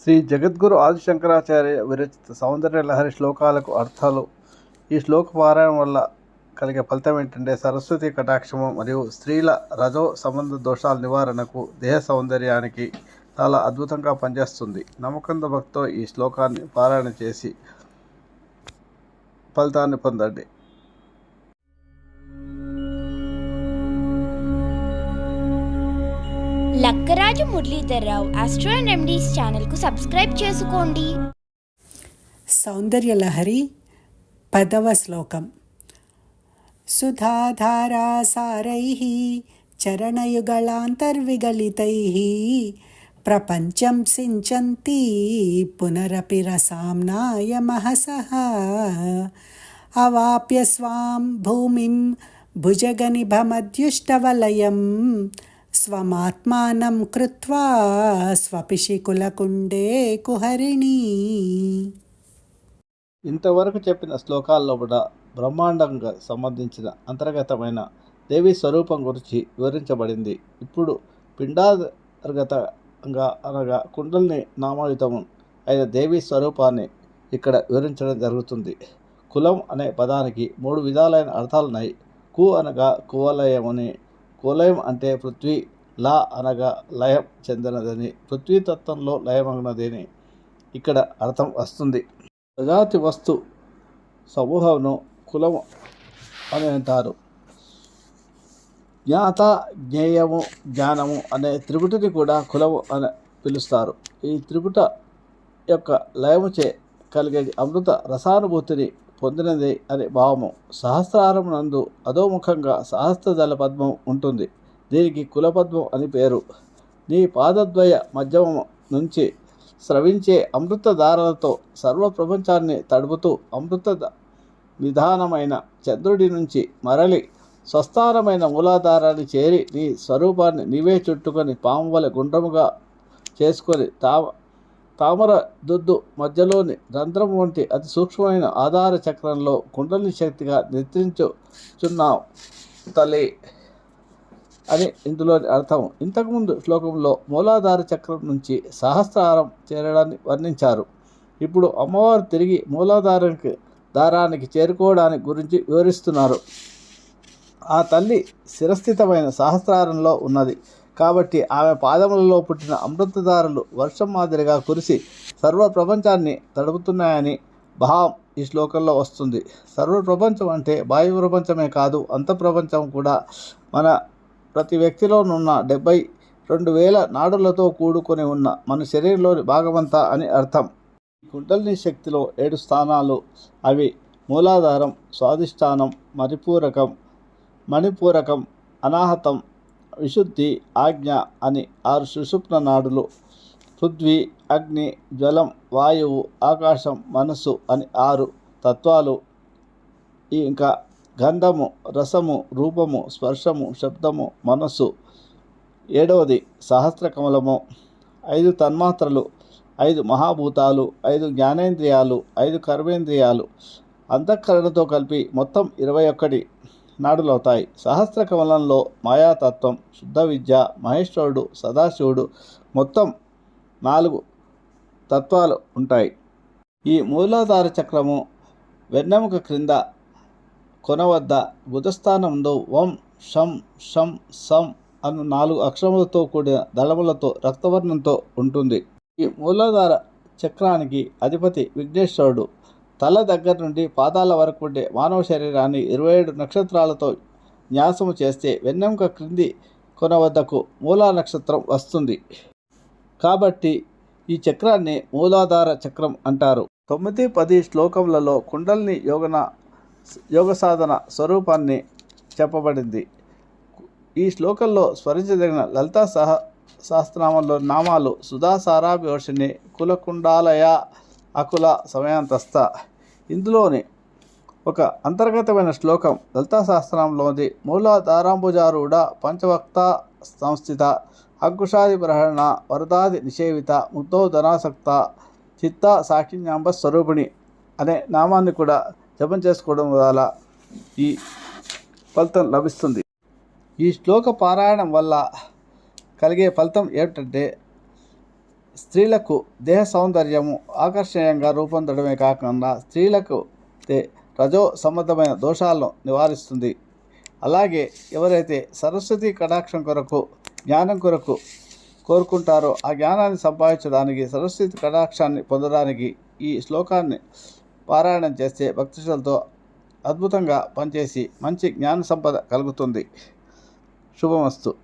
శ్రీ జగద్గురు ఆదిశంకరాచార్య విరచిత సౌందర్య లహరి శ్లోకాలకు అర్థాలు. ఈ శ్లోక పారాయణం వల్ల కలిగే ఫలితం ఏంటంటే సరస్వతి కటాక్షము మరియు స్త్రీల రజో సంబంధ దోషాల నివారణకు దేహ సౌందర్యానికి చాలా అద్భుతంగా పనిచేస్తుంది. నమ్మకంద భక్తితో ఈ శ్లోకాన్ని పారాయణ చేసి ఫలితాన్ని పొందండి. లక్కరాజు మురళీధర్రావు అస్ట్రో అండ్ ఎండీస్ ఛానల్కు సబ్స్క్రైబ్ చేసుకోండి. సౌందర్యలహరి పదవ శ్లోకం. సుధాధారాసారై చరణయుగళాంతర్విగలితై ప్రపంచం సించంతి పునరపి రసాంనాయ మహస అవాప్య స్వాం భూమిం భుజగనిభమద్యుష్టవలయం స్వమాత్మానం కృత్వా స్వపిశికులకుండే కుహరిణి. ఇంతవరకు చెప్పిన శ్లోకాల్లో కూడా బ్రహ్మాండంగా సంబంధించిన అంతర్గతమైన దేవి స్వరూపం గురించి వివరించబడింది. ఇప్పుడు పిండాంతర్గతంగా అనగా కుండల్ని నామయుతము అయిన దేవి స్వరూపాన్ని ఇక్కడ వివరించడం జరుగుతుంది. కులం అనే పదానికి మూడు విధాలైన అర్థాలున్నాయి. కు అనగా కువలయమని కులయం అంటే పృథ్వీ లా అనగా లయం చెందినదని పృథ్వీతత్వంలో లయమగినదని ఇక్కడ అర్థం వస్తుంది. ప్రజాతి వస్తు సమూహంను కులము అని అంటారు. జ్ఞాత జ్ఞేయము జ్ఞానము అనే త్రిపుటిని కూడా కులము అని పిలుస్తారు. ఈ త్రిపుట యొక్క లయముచే కలిగే అమృత రసానుభూతిని పొందినది అనే భావము. సహస్రారం నందు అధోముఖంగా సహస్రదళ పద్మం ఉంటుంది. దీనికి కులపద్మం అని పేరు. నీ పాదద్వయ మధ్యమము నుంచి స్రవించే అమృతధారలతో సర్వ ప్రపంచాన్ని తడుపుతూ అమృత నిధానమైన చంద్రుడి నుంచి మరలి స్వస్థానమైన మూలాధారాన్ని చేరి నీ స్వరూపాన్ని నీవే చుట్టుకొని పాము వలె గుండ్రముగా చేసుకొని తామ తామర దుద్దు మధ్యలోని రంధ్రం వంటి అతి సూక్ష్మమైన ఆధార చక్రంలో కుండలిని శక్తిగా నిద్రించుచున్నావు తల్లి అని ఇందులోని అర్థం. ఇంతకుముందు శ్లోకంలో మూలాధార చక్రం నుంచి సహస్రారం చేరడాన్ని వర్ణించారు. ఇప్పుడు అమ్మవారు తిరిగి మూలాధారానికి దారానికి చేరుకోవడానికి గురించి వివరిస్తున్నారు. ఆ తల్లి శిరస్థితమైన సహస్రారంలో ఉన్నది. కాబట్టి ఆమె పాదములలో పుట్టిన అమృతధారలు వర్షం మాదిరిగా కురిసి సర్వ ప్రపంచాన్ని తడుపుతున్నాయని భావం ఈ శ్లోకంలో వస్తుంది. సర్వ ప్రపంచం అంటే బాహ్య ప్రపంచమే కాదు అంత ప్రపంచం కూడా. మన ప్రతి వ్యక్తిలోనున్న డెబ్బై రెండు వేల నాడులతో కూడుకొని ఉన్న మన శరీరంలోని భాగమంతా అని అర్థం. ఈ కుండలిని శక్తిలో ఏడు స్థానాలు. అవి మూలాధారం స్వాధిష్టానం మణిపూరకం మణిపూరకం అనాహతం విశుద్ధి ఆజ్ఞ అని ఆరు సుషుప్న నాడులు. పృథ్వీ అగ్ని జలం వాయువు ఆకాశం మనస్సు అని ఆరు తత్వాలు. ఇంకా గంధము రసము రూపము స్పర్శము శబ్దము మనస్సు. ఏడవది సహస్రకమలము ఐదు తన్మాత్రలు ఐదు మహాభూతాలు ఐదు జ్ఞానేంద్రియాలు ఐదు కర్మేంద్రియాలు. అంతఃకరణతో కలిపి మొత్తం ఇరవై ఒక్కటి. నాడులవుతాయి. సహస్ర కమలంలో మాయాతత్వం శుద్ధ విద్య మహేశ్వరుడు సదాశివుడు మొత్తం నాలుగు తత్వాలు ఉంటాయి. ఈ మూలాధార చక్రము వెన్నెముక క్రింద కొన వద్ద బుధస్థానంలో వం షం షం సం అను నాలుగు అక్షరములతో కూడిన దళములతో రక్తవర్ణంతో ఉంటుంది. ఈ మూలాధార చక్రానికి అధిపతి విఘ్నేశ్వరుడు. తల దగ్గర నుండి పాదాల వరకు ఉండే మానవ శరీరాన్ని ఇరవై ఏడు నక్షత్రాలతో న్యాసము చేస్తే వెన్నెముక క్రింది కొన వద్దకు మూలా నక్షత్రం వస్తుంది. కాబట్టి ఈ చక్రాన్ని మూలాధార చక్రం అంటారు. తొమ్మిది పది శ్లోకములలో కుండల్ని యోగన యోగ సాధన స్వరూపాన్ని చెప్పబడింది. ఈ శ్లోకంలో స్మరించదగిన లలితా సహ సహస్రనామంలో నామాలు సుధా సారాభివర్షిణి కులకుండాలయ అకుల సమయాంతస్థ. ఇందులోని ఒక అంతర్గతమైన శ్లోకం లలితా సహస్రనామంలోది మూలాధారాంబుజారూఢ పంచవక్త సంస్థిత అంకుశాది ప్రహరణ వరదాది నిషేవిత ముద్దోధనాసక్త చిత్త సాక్షిన్యాంబ స్వరూపిణి అనే నామాన్ని కూడా జపం చేసుకోవడం వల్ల ఈ ఫలితం లభిస్తుంది. ఈ శ్లోక పారాయణం వల్ల కలిగే ఫలితం ఏమిటంటే స్త్రీలకు దేహ సౌందర్యము ఆకర్షణీయంగా రూపొందడమే కాకుండా స్త్రీలకు రజో సంబంధమైన దోషాలను నివారిస్తుంది. అలాగే ఎవరైతే సరస్వతి కటాక్షం కొరకు జ్ఞానం కొరకు కోరుకుంటారో ఆ జ్ఞానాన్ని సంపాదించడానికి సరస్వతి కటాక్షాన్ని పొందడానికి ఈ శ్లోకాన్ని పారాయణం చేస్తే భక్తులతో అద్భుతంగా పనిచేసి మంచి జ్ఞాన సంపద కలుగుతుంది. శుభమస్తు.